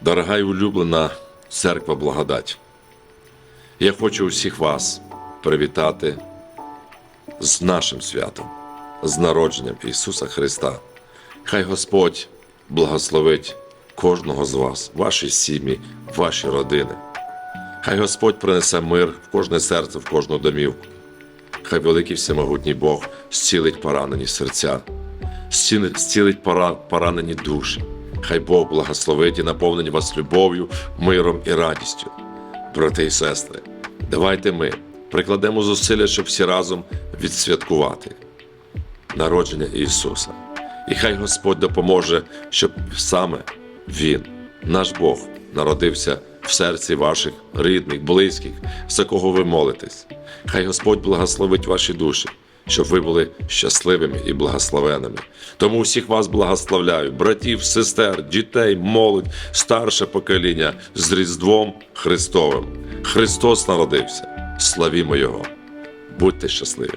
Дорога і улюблена церква благодать. Я хочу усіх вас привітати з нашим святом, з народженням Ісуса Христа. Хай Господь благословить кожного з вас, ваші сім'ї, ваші родини. Хай Господь принесе мир в кожне серце, в кожну домівку. Хай великий всемогутній Бог зцілить поранені серця, зцілить поранені душі. Хай Бог благословить і наповнить вас любов'ю, миром і радістю. Брати і сестри, давайте ми прикладемо зусилля, щоб всі разом відсвяткувати народження Ісуса. І хай Господь допоможе, щоб саме Він, наш Бог, народився в серці ваших рідних, близьких, за кого ви молитесь. Хай Господь благословить ваші душі, щоб ви були щасливими і благословеними. Тому всіх вас благословляю, братів, сестер, дітей, молодь, старше покоління з Різдвом Христовим. Христос народився. Славімо Його! Будьте щасливі!